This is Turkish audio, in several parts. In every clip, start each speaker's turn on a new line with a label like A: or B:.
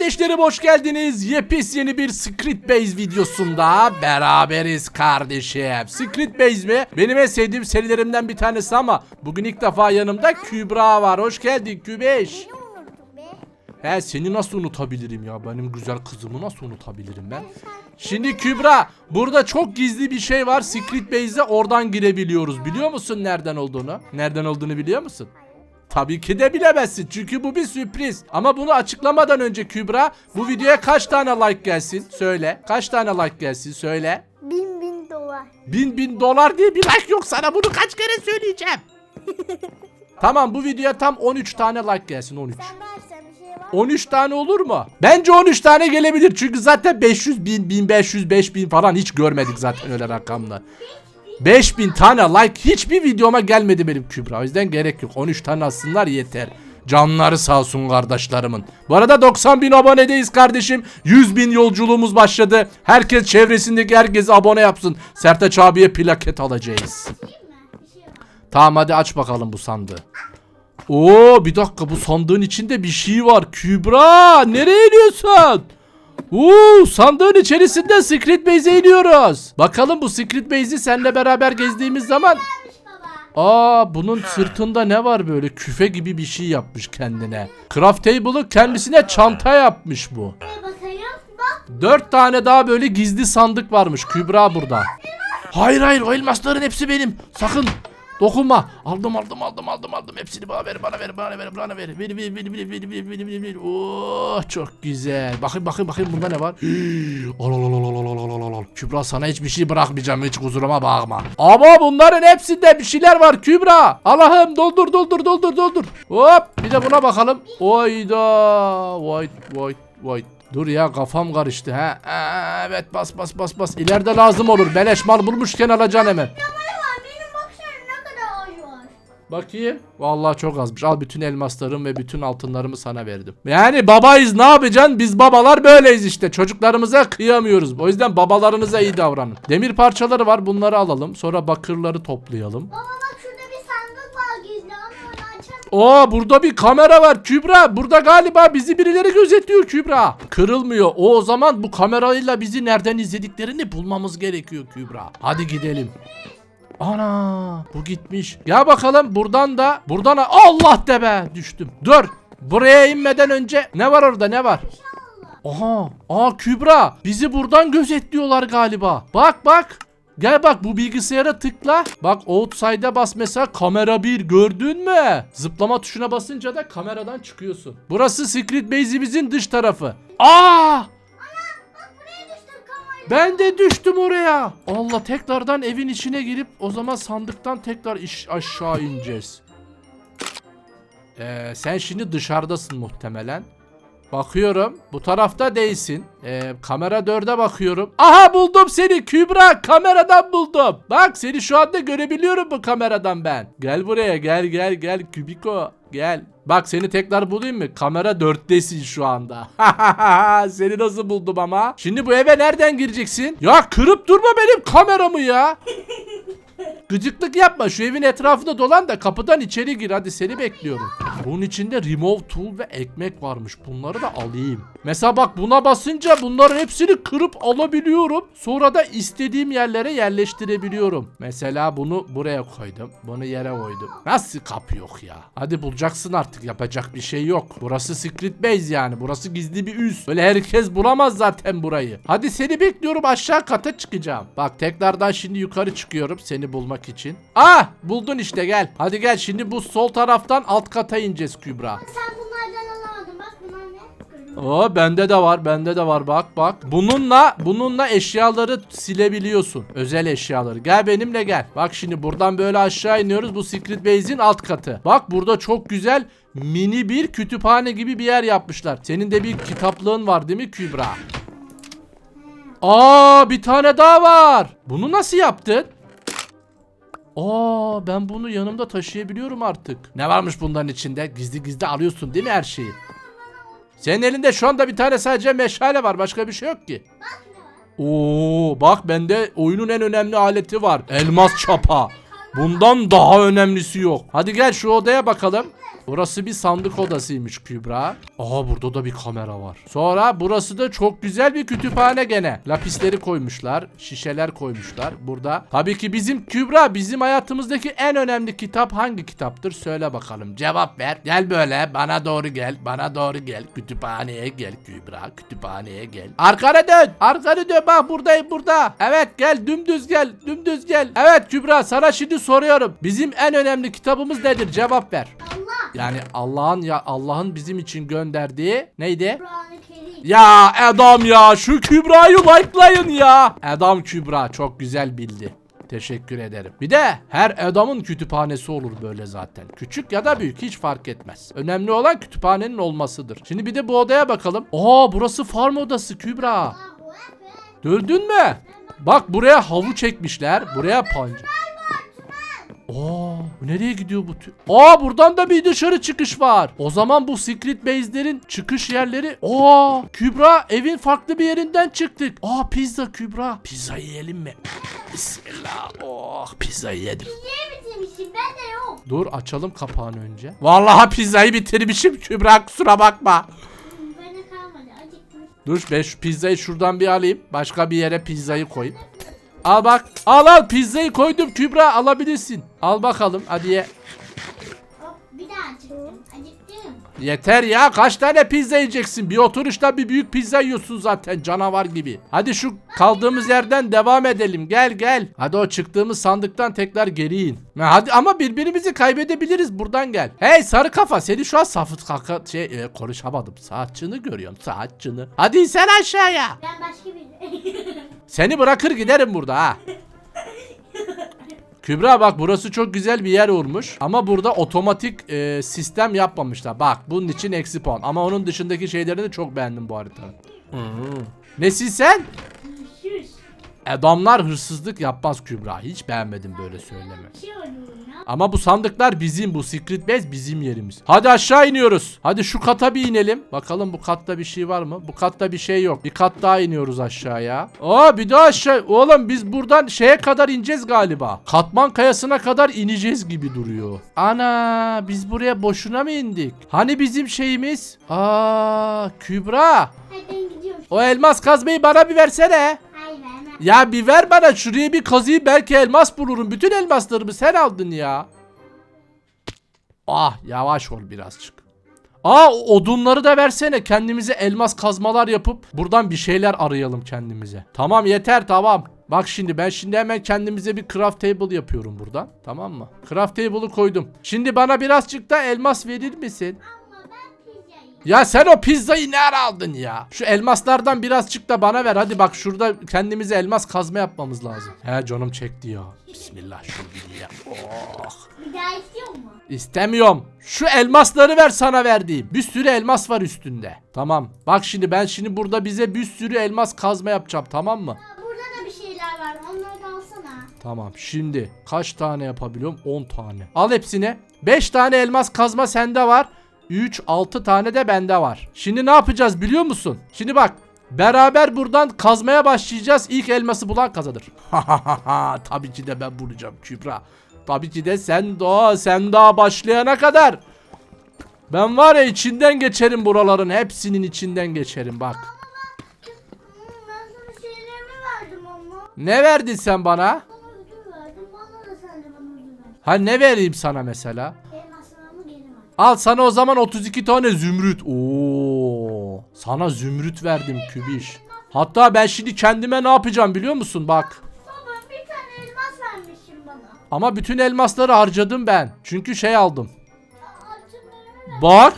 A: Kardeşlerim hoş geldiniz. Yepis yeni bir Secret Base videosunda beraberiz kardeşim. Secret Base mi? Benim en sevdiğim serilerimden bir tanesi ama bugün ilk defa yanımda Kübra var. Hoş geldin Kübeş. He seni nasıl unutabilirim ya? Benim güzel kızımı nasıl unutabilirim ben? Şimdi Kübra burada çok gizli bir şey var. Secret Base'e oradan girebiliyoruz. Biliyor musun nereden olduğunu? Nereden olduğunu biliyor musun? Tabii ki de bilemezsin çünkü bu bir sürpriz. Ama bunu açıklamadan önce Kübra bu videoya kaç tane like gelsin? Söyle. Kaç tane like gelsin? Söyle.
B: Bin bin dolar.
A: Bin bin dolar diye bir like yok sana bunu kaç kere söyleyeceğim. tamam bu videoya tam 13 tane like gelsin 13.
B: Sen versen bir şey var.
A: 13 tane olur mu? Bence 13 tane gelebilir çünkü zaten 500 bin 1500 5000 falan hiç görmedik zaten öyle rakamlar. 5000 tane like hiçbir videoma gelmedi benim Kübra o yüzden gerek yok 13 tane atsınlar yeter. Canları sağ olsun kardeşlerimin. Bu arada 90 bin abonedeyiz kardeşim. 100 bin yolculuğumuz başladı. Herkes çevresindeki herkes abone yapsın. Sertaç abiye plaket alacağız. Tamam hadi aç bakalım bu sandığı. Oo bir dakika bu sandığın içinde bir şey var. Kübra nereye iniyorsun? Oo sandığın içerisinde Secret Base'e iniyoruz. Bakalım bu Secret Base'i seninle beraber gezdiğimiz zaman Aa bunun sırtında ne var böyle küfe gibi bir şey yapmış kendine. Craft table'ı kendisine çanta yapmış bu. Dört tane daha böyle gizli sandık varmış Kübra burada. Hayır hayır o elmasların hepsi benim. Sakın dokunma. Aldım aldım aldım aldım aldım. Hepsini bana ver bana ver bana ver bana ver. Ver ver ver ver ver ver ver ver ver. Oh çok güzel. Bakayım bakayım bakayım bunda ne var? al al al al al al al al. Kübra sana hiçbir şey bırakmayacağım hiç kusuruma bakma. Ama bunların hepsinde bir şeyler var Kübra. Allah'ım doldur doldur doldur doldur. Hop bir de buna bakalım. Oyda. White white white. Dur ya kafam karıştı ha. Aa, evet bas bas bas bas. İleride lazım olur. Beleş mal bulmuşken alacaksın hemen.
B: var
A: Bakayım. Vallahi çok azmış. Al bütün elmaslarım ve bütün altınlarımı sana verdim. Yani babayız ne yapacaksın? Biz babalar böyleyiz işte. Çocuklarımıza kıyamıyoruz. O yüzden babalarınıza iyi davranın. Demir parçaları var. Bunları alalım. Sonra bakırları toplayalım.
B: Baba bak şurada bir sandık var gizli ama onu açalım.
A: Oo burada bir kamera var Kübra. Burada galiba bizi birileri gözetliyor Kübra. Kırılmıyor. O, o zaman bu kamerayla bizi nereden izlediklerini bulmamız gerekiyor Kübra. Hadi gidelim. Ana bu gitmiş. Gel bakalım buradan da buradan da- Allah de be düştüm. Dur. Buraya inmeden önce ne var orada ne var? Aha. Aa Kübra bizi buradan gözetliyorlar galiba. Bak bak. Gel bak bu bilgisayara tıkla. Bak outside'a bas mesela kamera 1 gördün mü? Zıplama tuşuna basınca da kameradan çıkıyorsun. Burası Secret Base'imizin dış tarafı. Aa! Ben de düştüm oraya. Allah tekrardan evin içine girip o zaman sandıktan tekrar iş aşağı ineceğiz. Ee, sen şimdi dışarıdasın muhtemelen. Bakıyorum. Bu tarafta değilsin. Ee, kamera 4'e bakıyorum. Aha buldum seni Kübra. Kameradan buldum. Bak seni şu anda görebiliyorum bu kameradan ben. Gel buraya gel gel gel Kübiko. Gel. Bak seni tekrar bulayım mı? Kamera 4'tesin şu anda. seni nasıl buldum ama? Şimdi bu eve nereden gireceksin? Ya kırıp durma benim kameramı ya. Gıcıklık yapma şu evin etrafında dolan da kapıdan içeri gir hadi seni bekliyorum. Bunun içinde remove tool ve ekmek varmış bunları da alayım. Mesela bak buna basınca bunların hepsini kırıp alabiliyorum. Sonra da istediğim yerlere yerleştirebiliyorum. Mesela bunu buraya koydum. Bunu yere koydum. Nasıl kapı yok ya? Hadi bulacaksın artık yapacak bir şey yok. Burası secret base yani. Burası gizli bir üs. Böyle herkes bulamaz zaten burayı. Hadi seni bekliyorum aşağı kata çıkacağım. Bak tekrardan şimdi yukarı çıkıyorum seni bulmak için. Ah buldun işte gel. Hadi gel şimdi bu sol taraftan alt kata ineceğiz Kübra.
B: Sen bunlardan alamadın bak bunlar ne?
A: Oo bende de var bende de var bak bak. Bununla bununla eşyaları silebiliyorsun. Özel eşyaları. Gel benimle gel. Bak şimdi buradan böyle aşağı iniyoruz. Bu Secret Base'in alt katı. Bak burada çok güzel mini bir kütüphane gibi bir yer yapmışlar. Senin de bir kitaplığın var değil mi Kübra? Aa bir tane daha var. Bunu nasıl yaptın? Aa ben bunu yanımda taşıyabiliyorum artık. Ne varmış bunların içinde? Gizli gizli alıyorsun değil mi her şeyi? Senin elinde şu anda bir tane sadece meşale var. Başka bir şey yok ki. Oo bak bende oyunun en önemli aleti var. Elmas çapa. Bundan daha önemlisi yok. Hadi gel şu odaya bakalım. Burası bir sandık odasıymış Kübra. Aha burada da bir kamera var. Sonra burası da çok güzel bir kütüphane gene. Lapisleri koymuşlar. Şişeler koymuşlar burada. Tabii ki bizim Kübra bizim hayatımızdaki en önemli kitap hangi kitaptır? Söyle bakalım. Cevap ver. Gel böyle bana doğru gel. Bana doğru gel. Kütüphaneye gel Kübra. Kütüphaneye gel. Arkana dön. Arkana dön. Bak buradayım burada. Evet gel dümdüz gel. Dümdüz gel. Evet Kübra sana şimdi soruyorum. Bizim en önemli kitabımız nedir? Cevap ver.
B: Allah.
A: Yani Allah'ın ya Allah'ın bizim için gönderdiği neydi?
B: Kur'an-ı Kerim.
A: Ya Adam ya şu Kübra'yı likelayın ya. Adam Kübra çok güzel bildi. Teşekkür ederim. Bir de her adamın kütüphanesi olur böyle zaten. Küçük ya da büyük hiç fark etmez. Önemli olan kütüphanenin olmasıdır. Şimdi bir de bu odaya bakalım. Aa burası farm odası Kübra. Gördün mü? Bak buraya havu çekmişler. Buraya pancar. Aa, bu nereye gidiyor bu? tü- Aa buradan da bir dışarı çıkış var. O zaman bu secret base'lerin çıkış yerleri. Aa Kübra evin farklı bir yerinden çıktık. Aa pizza Kübra. Pizza yiyelim mi? Bismillah. Oh pizza yedim.
B: Niye bitirmişim? Ben de yok.
A: Dur açalım kapağını önce. Vallahi pizzayı bitirmişim Kübra kusura bakma.
B: Ben de kalmadı. Acıktım.
A: Dur ben şu pizzayı şuradan bir alayım. Başka bir yere pizzayı koyayım. Al bak. Al al pizzayı koydum Kübra alabilirsin. Al bakalım hadi ye.
B: Hop bir daha acıktım. Acıktım.
A: Yeter ya kaç tane pizza yiyeceksin? Bir oturuşta bir büyük pizza yiyorsun zaten canavar gibi. Hadi şu kaldığımız yerden devam edelim. Gel gel. Hadi o çıktığımız sandıktan tekrar geri in. Ha, Hadi ama birbirimizi kaybedebiliriz buradan gel. Hey sarı kafa seni şu an safıt kaka şey e, konuşamadım. Saatçını görüyorum saatçını. Hadi insen aşağıya.
B: Ben başka bir...
A: Seni bırakır giderim burada ha. Kübra bak burası çok güzel bir yer olmuş. Ama burada otomatik e, sistem yapmamışlar. Bak bunun için eksi puan. Ama onun dışındaki şeylerini de çok beğendim bu haritanın. Nesin sen? Adamlar hırsızlık yapmaz Kübra. Hiç beğenmedim böyle söyleme. Ama bu sandıklar bizim. Bu secret base bizim yerimiz. Hadi aşağı iniyoruz. Hadi şu kata bir inelim. Bakalım bu katta bir şey var mı? Bu katta bir şey yok. Bir kat daha iniyoruz aşağıya. Aa bir daha aşağı. Oğlum biz buradan şeye kadar ineceğiz galiba. Katman kayasına kadar ineceğiz gibi duruyor. Ana biz buraya boşuna mı indik? Hani bizim şeyimiz? Aa Kübra.
B: Hadi ben gidiyorum.
A: O elmas kazmayı bana bir versene. Ya bir ver bana şuraya bir kazıyı belki elmas bulurum. Bütün elmaslarımı sen aldın ya. Ah yavaş ol birazcık. Aa odunları da versene kendimize elmas kazmalar yapıp buradan bir şeyler arayalım kendimize. Tamam yeter tamam. Bak şimdi ben şimdi hemen kendimize bir craft table yapıyorum buradan. Tamam mı? Craft table'ı koydum. Şimdi bana birazcık da elmas verir misin? Ya sen o pizzayı nerede aldın ya? Şu elmaslardan birazcık da bana ver. Hadi bak şurada kendimize elmas kazma yapmamız lazım. He canım çekti ya. Bismillah bir ye. Oh.
B: Bir daha istiyor mu?
A: İstemiyorum. Şu elmasları ver sana verdiğim. Bir sürü elmas var üstünde. Tamam. Bak şimdi ben şimdi burada bize bir sürü elmas kazma yapacağım tamam mı?
B: Aa, burada da bir şeyler var. Onları da alsana.
A: Tamam. Şimdi kaç tane yapabiliyorum? 10 tane. Al hepsini. 5 tane elmas kazma sende var. 3 6 tane de bende var. Şimdi ne yapacağız biliyor musun? Şimdi bak. Beraber buradan kazmaya başlayacağız. İlk elması bulan kazanır. Tabii ki de ben bulacağım Kübra. Tabii ki de sen daha sen daha başlayana kadar. Ben var ya içinden geçerim buraların hepsinin içinden geçerim bak.
B: Ben sana şeylerimi verdim ama.
A: Ne verdin sen bana?
B: Bana ödül verdim. Bana da sen de bana ödül ver.
A: Ha ne vereyim sana mesela? Al sana o zaman 32 tane zümrüt. Oo. Sana zümrüt verdim kübiş. Hatta ben şimdi kendime ne yapacağım biliyor musun? Bak.
B: Baba bir tane elmas vermişsin bana.
A: Ama bütün elmasları harcadım ben. Çünkü şey aldım. Bak.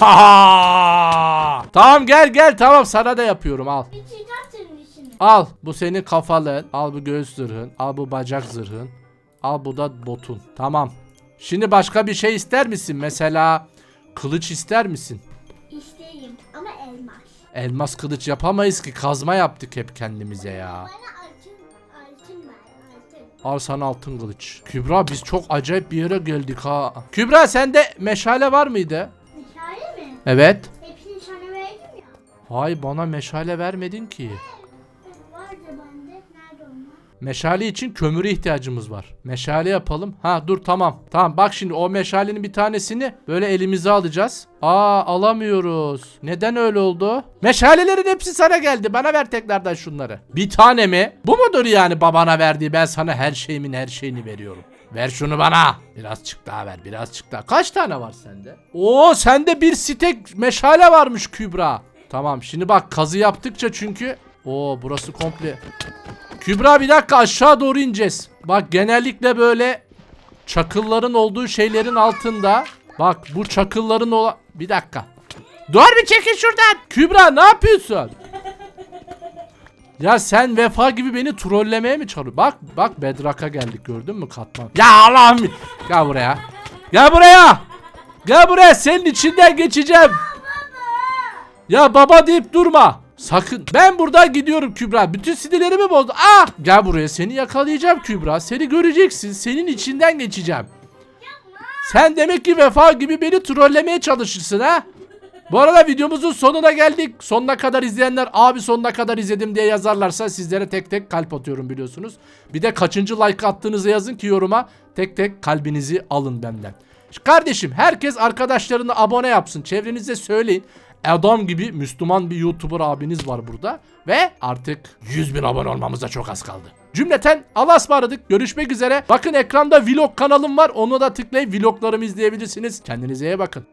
A: Ha ha. Tamam gel gel tamam sana da yapıyorum al.
B: Bitireceğim senin işini.
A: Al bu senin kafalın. Al bu göğüs zırhın. Al bu bacak zırhın. Al bu da botun. Tamam. Şimdi başka bir şey ister misin? Mesela kılıç ister misin?
B: İsteyeyim ama elmas.
A: Elmas kılıç yapamayız ki kazma yaptık hep kendimize ya.
B: Bana altın, altın ver. Altın.
A: Al sana altın kılıç. Kübra biz çok acayip bir yere geldik ha. Kübra sende meşale var mıydı?
B: Meşale mi?
A: Evet.
B: Hepsini sana verdim ya.
A: Hay bana meşale vermedin ki.
B: Vardı bende.
A: Meşale için kömüre ihtiyacımız var. Meşale yapalım. Ha dur tamam. Tamam bak şimdi o meşalenin bir tanesini böyle elimize alacağız. Aa alamıyoruz. Neden öyle oldu? Meşalelerin hepsi sana geldi. Bana ver tekrardan şunları. Bir tane mi? Bu mudur yani babana verdiği? Ben sana her şeyimin her şeyini veriyorum. Ver şunu bana. Birazcık daha ver. Birazcık daha. Kaç tane var sende? Oo sende bir stek meşale varmış Kübra. Tamam şimdi bak kazı yaptıkça çünkü. Oo burası komple. Kübra bir dakika aşağı doğru ineceğiz. Bak genellikle böyle çakılların olduğu şeylerin altında. Bak bu çakılların ola... Bir dakika. Dur bir çekil şuradan. Kübra ne yapıyorsun? Ya sen vefa gibi beni trollemeye mi çalışıyorsun? Bak bak Bedrock'a geldik gördün mü katman? Ya Allah'ım. Gel buraya. Gel buraya. Gel buraya senin içinden geçeceğim. Ya baba deyip durma. Sakın. Ben buradan gidiyorum Kübra. Bütün sinirlerimi bozdu. Ah! Gel buraya seni yakalayacağım Kübra. Seni göreceksin. Senin içinden geçeceğim. Sen demek ki vefa gibi beni trollemeye çalışırsın ha? Bu arada videomuzun sonuna geldik. Sonuna kadar izleyenler abi sonuna kadar izledim diye yazarlarsa sizlere tek tek kalp atıyorum biliyorsunuz. Bir de kaçıncı like attığınızı yazın ki yoruma tek tek kalbinizi alın benden. Kardeşim herkes arkadaşlarına abone yapsın. Çevrenize söyleyin. Adam gibi Müslüman bir YouTuber abiniz var burada. Ve artık 100 bin abone olmamıza çok az kaldı. Cümleten Allah'a ısmarladık. Görüşmek üzere. Bakın ekranda vlog kanalım var. Onu da tıklayıp vloglarımı izleyebilirsiniz. Kendinize iyi bakın.